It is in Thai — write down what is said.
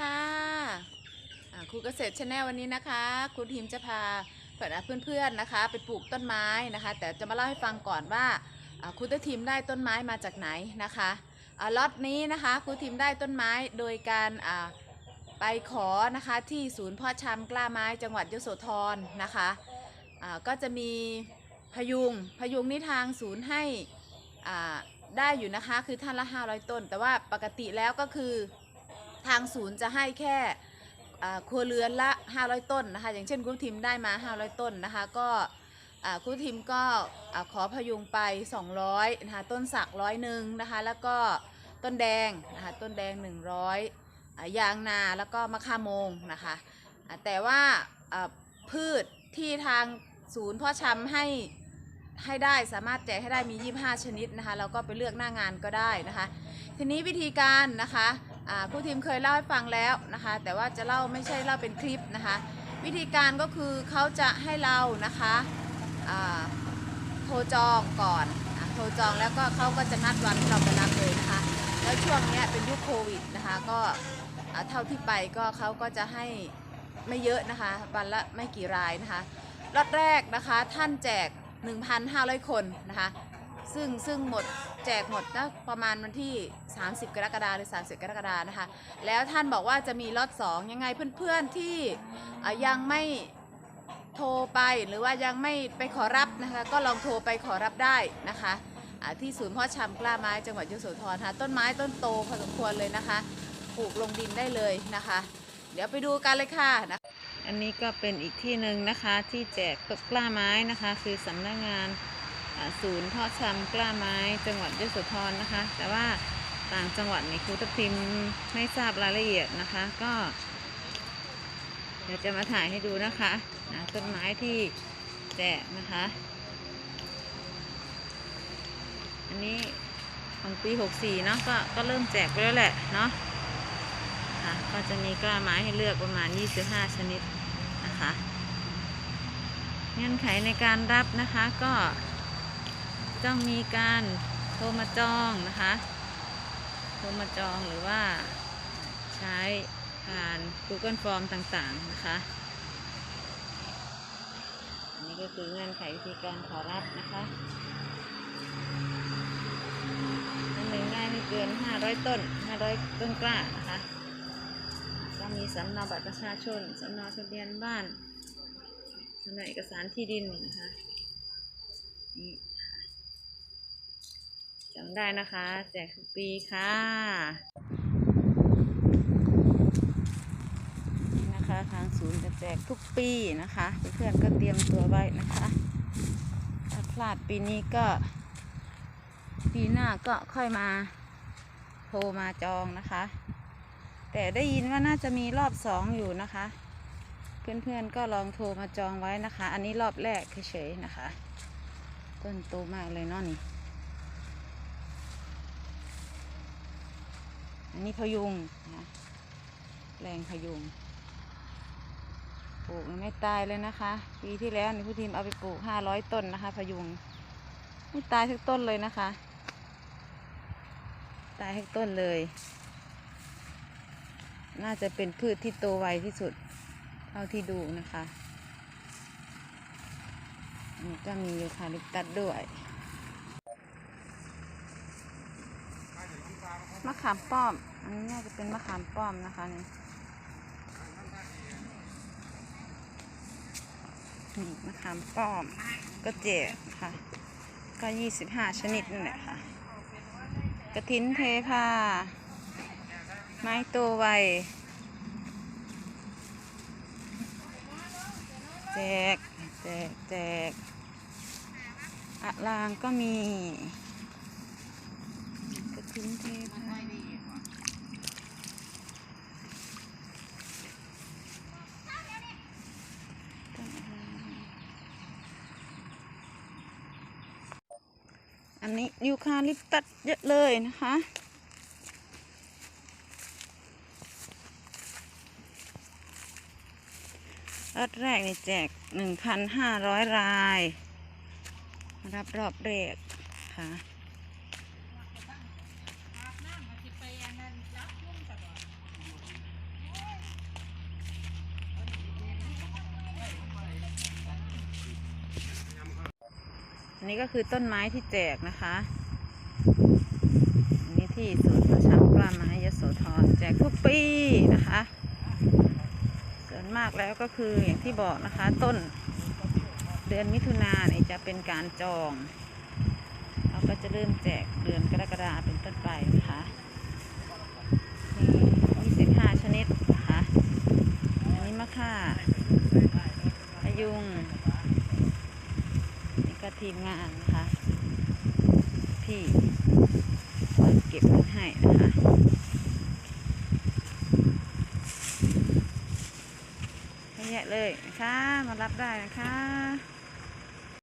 ค่ะอ่าครูเกษตรชาแนลวันนี้นะคะครูทีมจะพาเพื่อนๆนะคะ ไปปลูกต้นไม้นะคะ แต่จะมาเล่าให้ฟังก่อนว่าครูทีมได้ต้นไม้มาจากไหนนะคะล็อตนี้นะคะครูทีมได้ต้นไม้โดยการไปขอนะคะที่ศูนย์พ่อชำกล้าไม้จังหวัดยโสธรนะคะก็จะมีพยุงพยุงนี่ทางศูนย์ให้ได้อยู่นะคะคือท่านละ500 ต้น แต่ว่าปกติแล้วก็คือ ทางศูนย์จะให้แค่ครัวเรือนละ 500 ต้นนะคะ อย่างเช่นครูทิมได้มา 500 ต้นนะคะ ก็ครูทิมก็ขอพยุงไป 200นะคะต้นสักร้อยหนึ่งนะคะ แล้วก็ต้นแดงนะคะต้นแดง 100 ยางนาแล้วก็มะข่ามงนะคะ แต่ว่าพืชที่ทางศูนย์พ่อชำให้ให้ได้สามารถแจกให้ได้มี 25 ชนิดนะคะเราก็ไปเลือกหน้างานก็ได้นะคะ ทีนี้วิธีการนะคะ ครูทีมเคยเล่าให้ฟังแล้วนะคะ แต่ว่าจะเล่าไม่ใช่เล่าเป็นคลิปนะคะ วิธีการก็คือเขาจะให้เรานะคะโทรจองก่อนโทรจองแล้วก็เขาก็จะนัดวันให้เราไปรับเลยนะคะ แล้วช่วงนี้เป็นยุคโควิดนะคะ ก็เท่าที่ไปก็เขาก็จะให้ไม่เยอะนะคะวันละไม่กี่รายนะคะรอบแรกนะคะท่านแจก 1,500 คนนะคะ ซึ่งซึ่งหมดแจกหมดนะประมาณวันที่ 30 กรกฎาคมหรือ 30 กรกฎาคมนะคะ แล้วท่านบอกว่าจะมีล็อต2ยังไงเพื่อนๆที่อ่ยังไม่โทรไปหรือว่ายังไม่ไปขอรับนะคะ ก็ลองโทรไปขอรับได้นะคะที่ศูนย์พ่อชำกล้าไม้จังหวัดยโสธรค่ะต้นไม้ต้นโตพอสมควรเลยนะคะปลูกลงดินได้เลยนะคะ เดี๋ยวไปดูกันเลยค่ะนะอันนี้ก็เป็นอีกที่หนึ่งนะคะที่แจกต้นกล้าไม้นะคะ คือสำนักงาน ศูนย์เพาะชำกล้าไม้จังหวัดยโสธรนะคะ แต่ว่าต่างจังหวัดนี่ครูทัพทิมไม่ทราบรายละเอียดนะคะ ก็ เดี๋ยวจะมาถ่ายให้ดูนะคะนะต้นไม้ที่แจกนะคะ อันนี้ของปี 64 เนาะก็ก็เริ่มแจกไปแล้วแหละเนาะะก็จะมีกล้าไม้ให้เลือกประมาณ 25 ชนิดนะคะเงื่อนไขในการรับนะคะก็ ต้องมีการโทรมาจองนะคะ โทรมาจองหรือว่าใช้ผ่าน Google Form ต่างๆนะคะ อันนี้ก็คือเงื่อนไขวิธีการขอรับนะคะอันหนึ่งง่ายไม่เกิน 500 ต้น 500 ต้นกล้านะคะต้องมีสำเนาบัตรประชาชนสำเนาทะเบียนบ้านสำเนาเอกสารที่ดินนะคะนี่ ได้นะคะ แจกทุกปีค่ะนะคะทางศูนย์จะแจกทุกปีนะคะเพื่อนๆก็เตรียมตัวไว้นะคะถ้าพลาดปีนี้ก็ ปีหน้าก็ค่อยมาโทรมาจองนะคะ แต่ได้ยินว่าน่าจะมีรอบสองอยู่นะคะ เพื่อนๆก็ลองโทรมาจองไว้นะคะ อันนี้รอบแรกเฉยๆนะคะ ต้นโตมากเลยเนาะนี่ อันนี้พยุงนะแรงพยุงปลูกไม่ตายเลยนะคะ ปีที่แล้วนี่ผู้ทีมเอาไปปลูกห้าร้อยต้นนะคะ พยุงไม่ตายทุกต้นเลยนะคะ ตายทุกต้นเลย น่าจะเป็นพืชที่โตไวที่สุดเท่าที่ดูนะคะนนี่ก็มียูคาลิปตัสด้วย มะขามป้อม อันนี้น่าจะเป็นมะขามป้อมนะคะนี่นี่มะขามป้อม ก็แจกค่ะ ก็ยี่สิบห้าชนิดนั่นแหละค่ะ กระถินเทพาไม้โตไวแจก แจก แจกอะลางก็มี กระทิ้นเทพาต้นอะอันนี้ยูคาลิปตัสเยอะเลยนะคะรอบแรกนี่แจก 1,500 ราย รับรอบแรกค่ะ อันนี้ก็คือต้นไม้ที่แจกนะคะอันนี้ที่ศูนย์ประชานุกรรมไม้ยโสธรแจกทุกปีนะคะ ส่วนมากแล้วก็คืออย่างที่บอกนะคะ ต้นเดือนมิถุนาเนี่ยจะเป็นการจอง เราก็จะเริ่มแจกเดือนกรกฎาเป็นต้นไปนะคะมี25 ชนิดนะคะ อันนี้มะค่าพะยุง นี่ก็ ทีมงานนะคะที่เก็บให้นะคะเยอะแยะเลยนะคะมารับได้นะคะ